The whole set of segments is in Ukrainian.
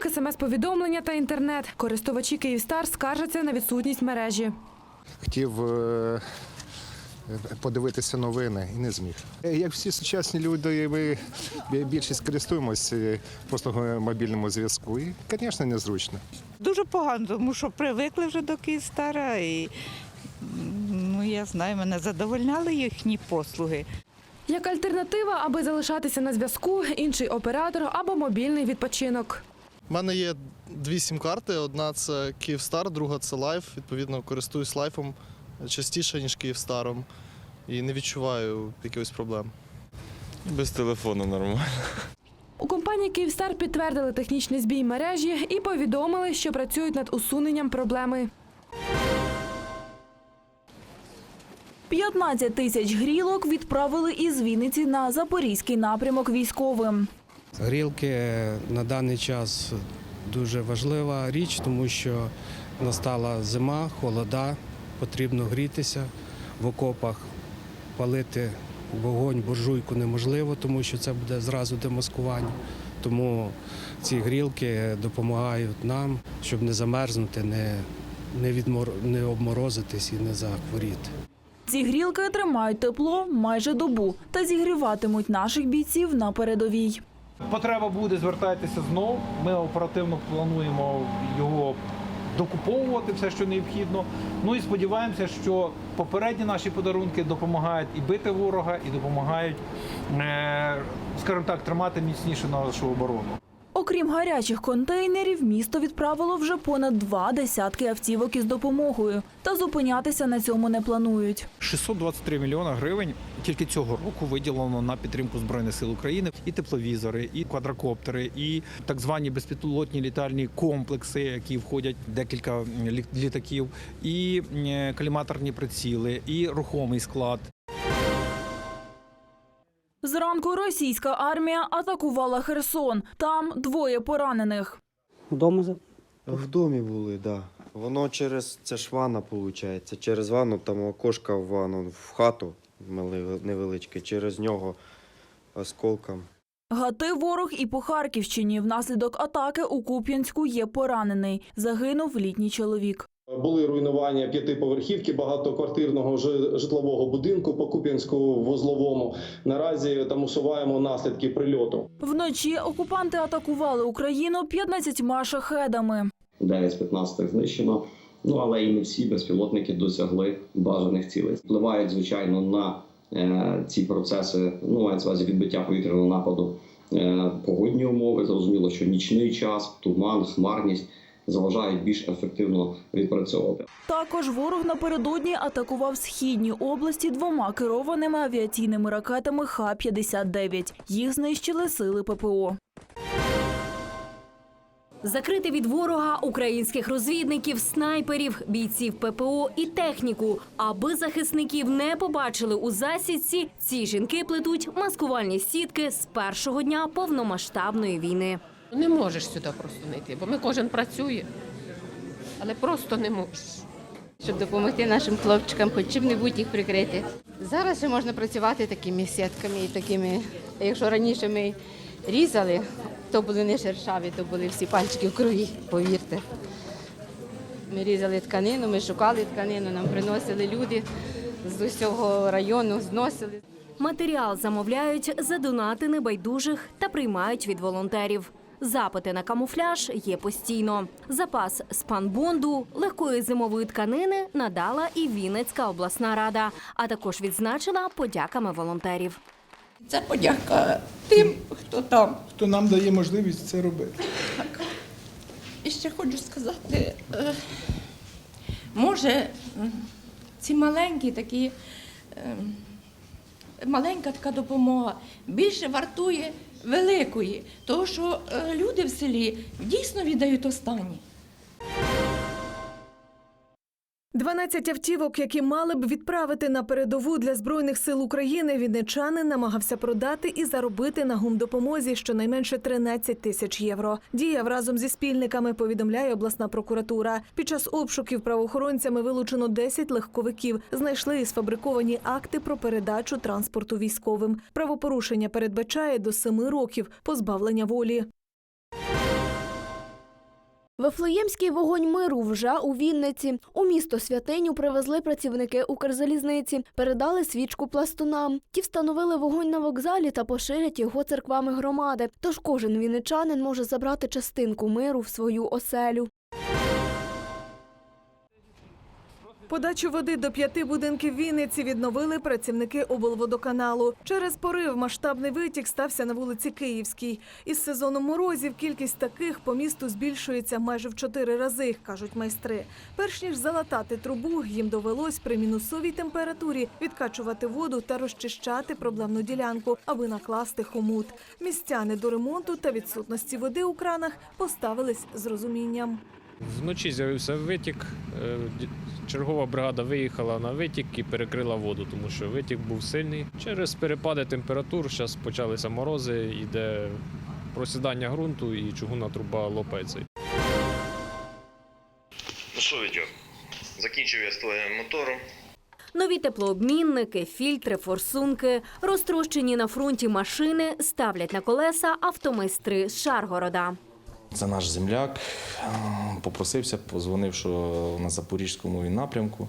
зв'язок, смс-повідомлення та інтернет. Користувачі Київстар скаржаться на відсутність мережі. хотів е, подивитися новини і не зміг. Е, Як всі сучасні люди, ми більшість користуємося послугою мобільному зв'язку. І, звісно, незручно. Дуже погано, тому що привикли вже до Київстара і ну я знаю, мене задовольняли їхні послуги. Як альтернатива, аби залишатися на зв'язку, інший оператор або мобільний відпочинок. У мене є дві сім-карти. Одна це Київстар, друга це Лайф. Відповідно, користуюсь лайфом частіше, ніж Київстаром. І не відчуваю якихось проблем. Без телефону нормально. У компанії Київстар підтвердили технічний збій мережі і повідомили, що працюють над усуненням проблеми. 15 тисяч грілок відправили із Вінниці на запорізький напрямок військовим. Грілки на даний час дуже важлива річ, тому що настала зима, холода, потрібно грітися в окопах, палити вогонь, буржуйку неможливо, тому що це буде зразу демаскування. Тому ці грілки допомагають нам, щоб не замерзнути, не, не, відмор... не обморозитись і не захворіти. Ці грілки тримають тепло майже добу та зігріватимуть наших бійців на передовій. Потреба буде звертайтеся знов. Ми оперативно плануємо його докуповувати, все, що необхідно. Ну і сподіваємося, що попередні наші подарунки допомагають і бити ворога, і допомагають, е, скажімо так, тримати міцніше нашу оборону. Окрім гарячих контейнерів, місто відправило вже понад два десятки автівок із допомогою. Та зупинятися на цьому не планують. 623 мільйона гривень тільки цього року виділено на підтримку збройних сил України. І тепловізори, і квадрокоптери, і так звані безпілотні літальні комплекси, які входять декілька літаків, і е, каліматорні приціли, і рухомий склад. Зранку російська армія атакувала Херсон. Там двоє поранених. Вдома за- В домі були, так. Да. Воно через це ж ванна, виходить. Через ванну, там окошка в ванну, в хату невеличке, через нього осколком. Гати ворог і по Харківщині. Внаслідок атаки у Куп'янську є поранений. Загинув літній чоловік. Були руйнування п'ятиповерхівки багатоквартирного жи- житлового будинку по Куп'янську вузловому. Наразі там усуваємо наслідки прильоту. Вночі окупанти атакували Україну 15 шахедами. 9 з 15 знищено. Ну але і не всі безпілотники досягли бажаних цілей. Впливають звичайно на е, ці процеси. Ну мається увазі відбиття повітряного нападу. Е, погодні умови зрозуміло, що нічний час, туман, хмарність заважають більш ефективно відпрацьовувати. Також ворог напередодні атакував східні області двома керованими авіаційними ракетами Х-59. Їх знищили сили ППО. Закрити від ворога українських розвідників, снайперів, бійців ППО і техніку, аби захисників не побачили у засідці. Ці жінки плетуть маскувальні сітки з першого дня повномасштабної війни. Не можеш сюди просто не йти, бо ми кожен працює, але просто не можеш. щоб допомогти нашим хлопчикам, хоч чим-небудь їх прикрити. Зараз ще можна працювати такими сітками і такими. Якщо раніше ми різали, то були не шершаві, то були всі пальчики в крові, повірте. Ми різали тканину, ми шукали тканину, нам приносили люди з усього району, зносили. Матеріал замовляють за донати небайдужих та приймають від волонтерів. Запити на камуфляж є постійно. Запас спанбонду, легкої зимової тканини надала і Вінницька обласна рада, а також відзначила подяками волонтерів. Це подяка тим, хто там. Хто нам дає можливість це робити? І ще хочу сказати, е, може, ці маленькі такі, е, маленька така допомога більше вартує великої, тому що е, люди в селі дійсно віддають останні. 12 автівок, які мали б відправити на передову для збройних сил України, вінничанин намагався продати і заробити на гумдопомозі щонайменше 13 тисяч євро. Діяв разом зі спільниками, повідомляє обласна прокуратура. Під час обшуків правоохоронцями вилучено 10 легковиків. Знайшли і сфабриковані акти про передачу транспорту військовим. Правопорушення передбачає до 7 років позбавлення волі. Вифлеємський вогонь миру вже у Вінниці. У місто святиню привезли працівники Укрзалізниці, передали свічку пластунам. Ті встановили вогонь на вокзалі та поширять його церквами громади. Тож кожен вінничанин може забрати частинку миру в свою оселю. Подачу води до п'яти будинків Вінниці відновили працівники облводоканалу. Через порив масштабний витік стався на вулиці Київській. Із сезоном морозів кількість таких по місту збільшується майже в чотири рази, кажуть майстри. Перш ніж залатати трубу, їм довелось при мінусовій температурі відкачувати воду та розчищати проблемну ділянку, аби накласти хомут. Містяни до ремонту та відсутності води у кранах поставились з розумінням. Вночі з'явився витік. е, Чергова бригада виїхала на витік і перекрила воду, тому що витік був сильний. Через перепади температур зараз почалися морози, йде просідання ґрунту і чугунна труба лопається. Ну що, Вітьок, закінчив я з твоїм мотором. Нові теплообмінники, фільтри, форсунки, розтрощені на фронті машини ставлять на колеса автомайстри з Шаргорода. Це наш земляк. е, Попросився, позвонив, що на Запорізькому він напрямку.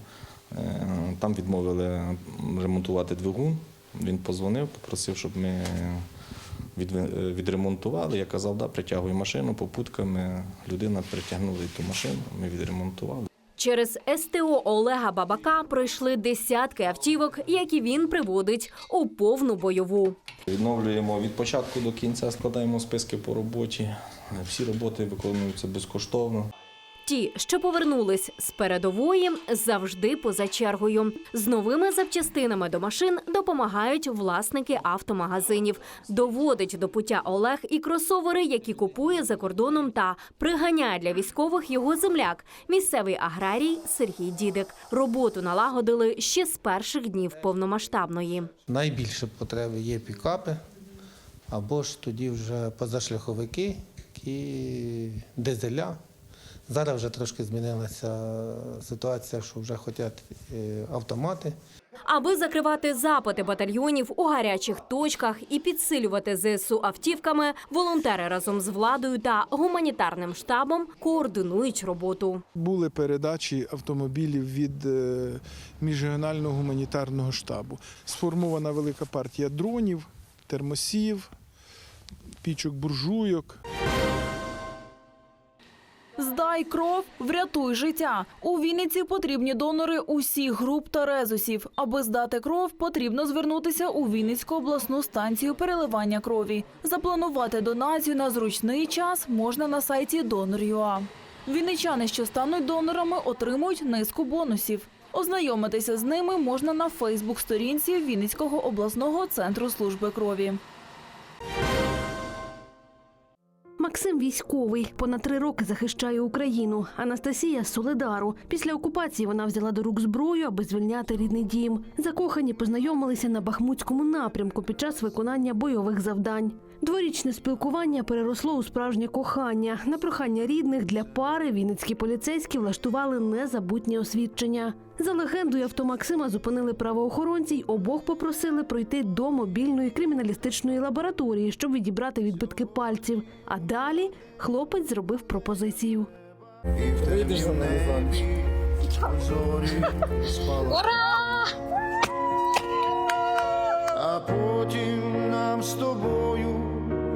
Е, Там відмовили ремонтувати двигун. Він позвонив, попросив, щоб ми е, відремонтували. Я казав, да, притягуй машину попутками. Людина притягнула ту машину, ми відремонтували. Через СТО Олега Бабака пройшли десятки автівок, які він приводить у повну бойову. Відновлюємо від початку до кінця, складаємо списки по роботі. Всі роботи виконуються безкоштовно. Ті, що повернулись з передової, завжди поза чергою. З новими запчастинами до машин допомагають власники автомагазинів. Доводить до пуття Олег і кросовери, які купує за кордоном, та приганяє для військових його земляк, місцевий аграрій Сергій Дідик. Роботу налагодили ще з перших днів повномасштабної. Найбільше потреби є пікапи, або ж тоді вже позашляховики і дизеля. Зараз вже трошки змінилася ситуація, що вже хочуть е, автомати. Аби закривати запити батальйонів у гарячих точках і підсилювати ЗСУ автівками, волонтери разом з владою та гуманітарним штабом координують роботу. Були передачі автомобілів від е, міжрегіонального гуманітарного штабу. Сформована велика партія дронів, термосів, пічок буржуйок. Здай кров, врятуй життя. У Вінниці потрібні донори усіх груп та резусів. Аби здати кров, потрібно звернутися у Вінницьку обласну станцію переливання крові. Запланувати донацію на зручний час можна на сайті Donor.ua. Вінничани, що стануть донорами, отримують низку бонусів. Ознайомитися з ними можна на Фейсбук-сторінці Вінницького обласного центру служби крові. Максим військовий понад три роки захищає Україну. Анастасія Солидару. Після окупації вона взяла до рук зброю, аби звільняти рідний дім. Закохані познайомилися на Бахмутському напрямку під час виконання бойових завдань. Дворічне спілкування переросло у справжнє кохання. На прохання рідних для пари вінницькі поліцейські влаштували незабутнє освідчення. За легендою, авто Максима зупинили правоохоронці й обох попросили пройти до мобільної криміналістичної лабораторії, щоб відібрати відбитки пальців. А далі хлопець зробив пропозицію. Ура! А потім нам з тобою,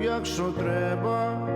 якщо треба,